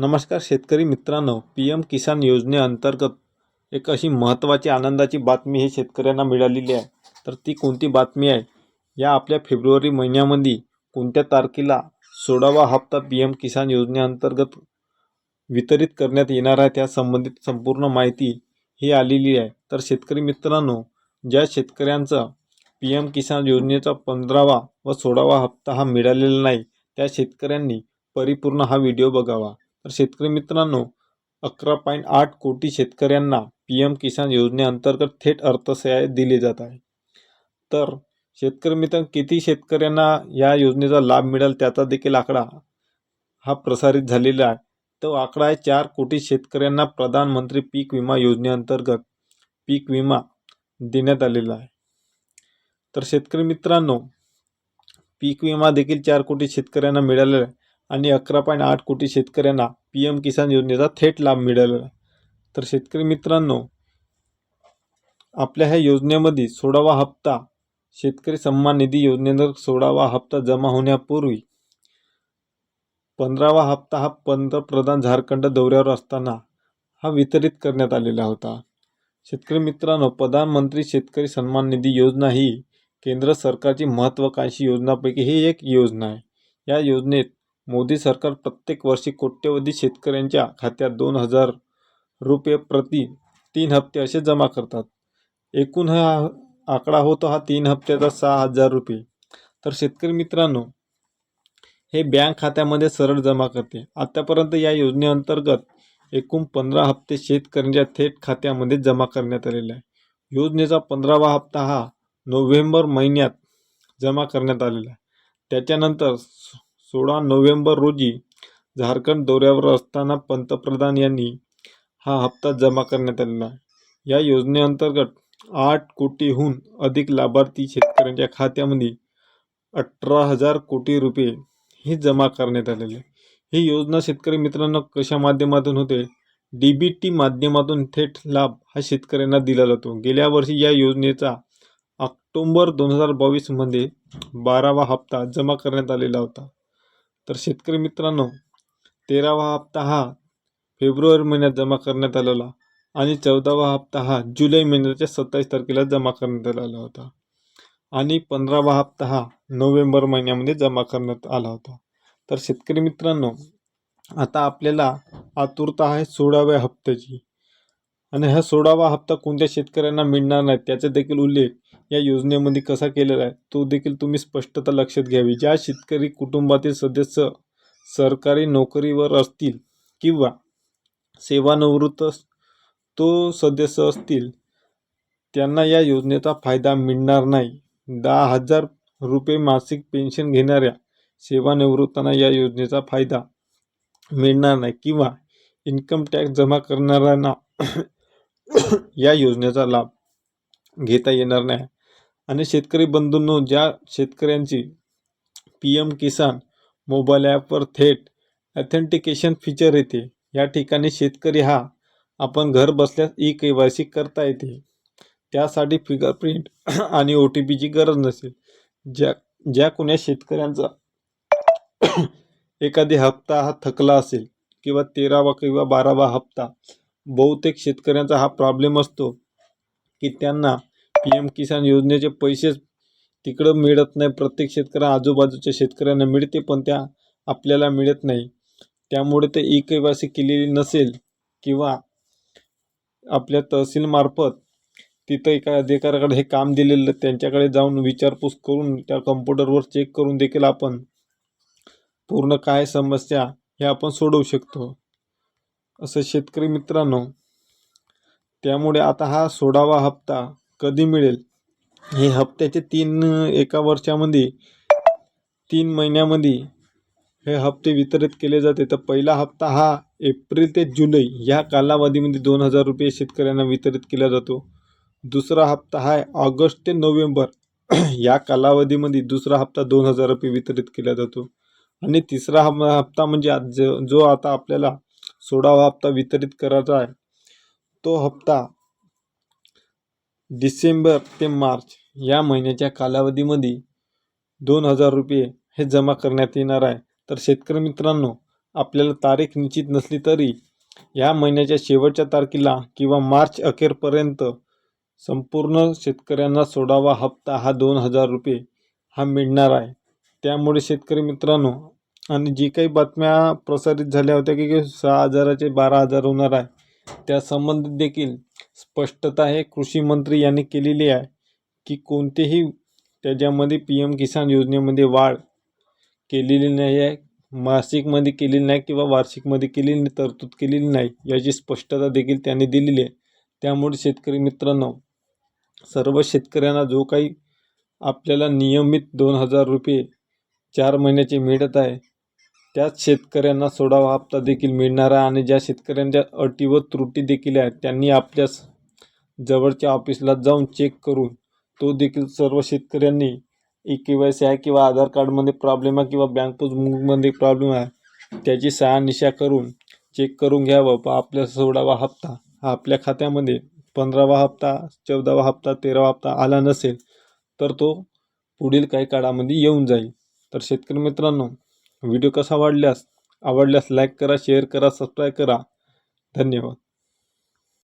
नमस्कार शेतकरी मित्रांनो पी एम किसान योजनेअंतर्गत एक अशी महत्त्वाची आनंदाची बातमी ही शेतकऱ्यांना मिळालेली आहे. तर ती कोणती बातमी आहे? या आपल्या फेब्रुवारी महिन्यामध्ये कोणत्या तारखेला सोळावा हप्ता पी एम किसान योजनेअंतर्गत वितरित करण्यात येणार आहे? त्या संबंधित संपूर्ण माहिती ही आलेली आहे. तर शेतकरी मित्रांनो ज्या शेतकऱ्यांचा पी एम किसान योजनेचा पंधरावा व सोळावा हप्ता हा मिळालेला नाही त्या शेतकऱ्यांनी परिपूर्ण हा व्हिडिओ बघावा. तर शेतकरी मित्रांनो अकरा पॉईंट आठ कोटी शेतकऱ्यांना पी एम किसान योजनेअंतर्गत थेट अर्थसहाय्य दिले जात आहे. तर शेतकरी मित्र किती शेतकऱ्यांना या योजनेचा लाभ मिळेल त्याचा देखील आकडा हा प्रसारित झालेला आहे. तो आकडा आहे चार कोटी शेतकऱ्यांना प्रधानमंत्री पीक विमा योजनेअंतर्गत पीक विमा देण्यात आलेला आहे. तर शेतकरी मित्रांनो पीक विमा देखील चार कोटी शेतकऱ्यांना मिळालेला आहे. आणि अकरा पॉईंट आठ कोटी शेतकऱ्यांना पी एम किसान योजनेचा थेट लाभ मिळाला. तर शेतकरी मित्रांनो आपल्या ह्या योजनेमध्ये सोळावा हप्ता शेतकरी सन्मान निधी योजनेनं सोळावा हप्ता जमा होण्यापूर्वी पंधरावा हप्ता हा पंतप्रधान झारखंड दौऱ्यावर असताना हा वितरित करण्यात आलेला होता. शेतकरी मित्रांनो प्रधानमंत्री शेतकरी सन्मान निधी योजना ही केंद्र सरकारची महत्त्वाकांक्षी योजनापैकी ही एक योजना आहे. या योजनेत मोदी सरकार प्रत्येक वर्षी कोट्यवधी शेतकऱ्यांच्या खात्यात दोन हजार रुपये प्रति तीन हप्ते असे जमा करतात. एकूण हा आकडा होतो हा तीन हप्त्याचा सहा हजार रुपये. तर शेतकरी मित्रांनो हे बँक खात्यामध्ये सरळ जमा करते. आतापर्यंत या योजनेअंतर्गत एकूण पंधरा हप्ते शेतकऱ्यांच्या थेट खात्यामध्ये जमा करण्यात आलेले आहे. योजनेचा पंधरावा हप्ता हा नोव्हेंबर महिन्यात जमा करण्यात आलेला आहे. त्याच्यानंतर सोळा नोव्हेंबर रोजी झारखंड दौऱ्यावर असताना पंतप्रधान यांनी हा हप्ता जमा करण्यात आलेला या योजनेअंतर्गत आठ कोटीहून अधिक लाभार्थी शेतकऱ्यांच्या खात्यामध्ये अठरा हजार कोटी रुपये ही जमा करण्यात आलेले ही योजना शेतकरी मित्रांनो कशा माध्यमातून होते? डी बी टी माध्यमातून थेट लाभ हा शेतकऱ्यांना दिला जातो. गेल्या वर्षी या योजनेचा ऑक्टोंबर दोन हजार बावीसमध्ये बारावा हप्ता जमा करण्यात आलेला होता. तर शेतकरी मित्रांनो तेरावा हप्ता हा फेब्रुवारी महिन्यात जमा करण्यात आलेला आणि चौदावा हप्ता हा जुलै महिन्याच्या सत्तावीस तारखेला जमा करण्यात आलेला होता. आणि पंधरावा हप्ता हा नोव्हेंबर महिन्यामध्ये जमा करण्यात आला होता. तर शेतकरी मित्रांनो आता आपल्याला आतुरता आहे सोळाव्या हप्त्याची. आणि हा सोळावा हप्ता कोणत्या शेतकऱ्यांना मिळणार नाही त्याचा देखील उल्लेख या योजनेमध्ये कसा केलेला आहे तो देखील तुम्ही स्पष्टता लक्षात घ्यावी. ज्या शेतकरी कुटुंबातील सदस्य सरकारी नोकरीवर असतील किंवा सेवानिवृत्त तो सदस्य असतील त्यांना या योजनेचा फायदा मिळणार नाही. दहा हजार रुपये मासिक पेन्शन घेणाऱ्या सेवानिवृत्तांना या योजनेचा फायदा मिळणार नाही किंवा इन्कम टॅक्स जमा करणाऱ्यांना या योजनेचा लाभ घेता येणार नाही. आणि शेतकरी बंधूंनो ज्या शेतकऱ्यांची पी एम किसान मोबाईल ॲपवर थेट ॲथेंटिकेशन फीचर येते या ठिकाणी शेतकरी हा आपण घर बसल्यास ई के वाय सी करता येते. त्यासाठी फिंगरप्रिंट आणि ओ टी पीची गरज नसेल. ज्या ज्या कोण्या शेतकऱ्यांचा एखादी हप्ता हा थकला असेल किंवा तेरावा किंवा बारावा हप्ता बहुतेक शेतकऱ्यांचा हा प्रॉब्लेम असतो की त्यांना पी एम किसान योजनेचे पैसेच तिकडं मिळत नाही. प्रत्येक शेतकऱ्या आजूबाजूच्या शेतकऱ्यांना मिळते पण त्या आपल्याला मिळत नाही. त्यामुळे ते ई के केलेली नसेल किंवा आपल्या तहसीलमार्फत तिथं एका अधिकाऱ्याकडे हे काम दिलेलं त्यांच्याकडे जाऊन विचारपूस करून त्या कम्प्युटरवर चेक करून देखील आपण पूर्ण काय समस्या हे आपण सोडवू शकतो. असं शेतकरी मित्रांनो त्यामुळे आता हा सोडावा हप्ता कधी मिळेल? हे हप्त्याचे तीन एका वर्षामध्ये तीन महिन्यामध्ये हे हप्ते वितरित केले जाते. तर पहिला हप्ता हा एप्रिल ते जुलै या कालावधीमध्ये दोन हजार रुपये शेतकऱ्यांना वितरित केला जातो. दुसरा हप्ता हा ऑगस्ट ते नोव्हेंबर या कालावधीमध्ये दुसरा हप्ता दोन हजार रुपये वितरित केला जातो. आणि तिसरा हप्ता म्हणजे आज जो आता आपल्याला सोळावा हप्ता वितरित करायचा आहे तो हप्ता डिसेंबर ते मार्च या महिन्याच्या कालावधीमध्ये दोन हजार रुपये हे जमा करण्यात येणार आहे. तर शेतकरी मित्रांनो आपल्याला तारीख निश्चित नसली तरी या महिन्याच्या शेवटच्या तारखेला किंवा मार्च अखेरपर्यंत संपूर्ण शेतकऱ्यांना सोडावा हप्ता हा दोन हजार रुपये हा मिळणार आहे. त्यामुळे शेतकरी मित्रांनो आणि जी काही बातम्या प्रसारित झाल्या होत्या की की सहा हजाराचे बारा हजार होणार आहे त्या संबंधित देखील स्पष्टता हे कृषी मंत्री यांनी केलेली आहे की कोणतेही त्याच्यामध्ये पी एम किसान योजनेमध्ये वाढ केलेली नाही आहे. मासिकमध्ये केलेली नाही किंवा वार्षिकमध्ये केलेली नाही, तरतूद केलेली नाही याची स्पष्टता देखील त्यांनी दिलेली आहे. त्यामुळे शेतकरी मित्रांनो सर्व शेतकऱ्यांना जो काही आपल्याला नियमित दोन हजार रुपये चार महिन्याचे मिळत आहे त्याच शेतकऱ्यांना सोडावा हप्ता देखील मिळणार आहे आणि ज्या शेतकऱ्यांच्या अटी व त्रुटी देखील आहेत त्यांनी आपल्या जवळच्या ऑफिसला जाऊन चेक करून तो देखील सर्व शेतकऱ्यांनी ई के वाय सी आहे किंवा आधार कार्डमध्ये प्रॉब्लेम आहे किंवा बँक पासबुकमध्ये प्रॉब्लेम आहे त्याची सहानिशा करून चेक करून घ्यावं. व आपल्या सोळावा हप्ता हा आपल्या खात्यामध्ये पंधरावा हप्ता चौदावा हप्ता तेरावा हप्ता आला नसेल तर तो पुढील काही काळामध्ये येऊन जाईल. तर शेतकरी मित्रांनो व्हिडिओ कसा वाढल्यास आवडल्यास लाईक करा शेअर करा सबस्क्राईब करा. धन्यवाद.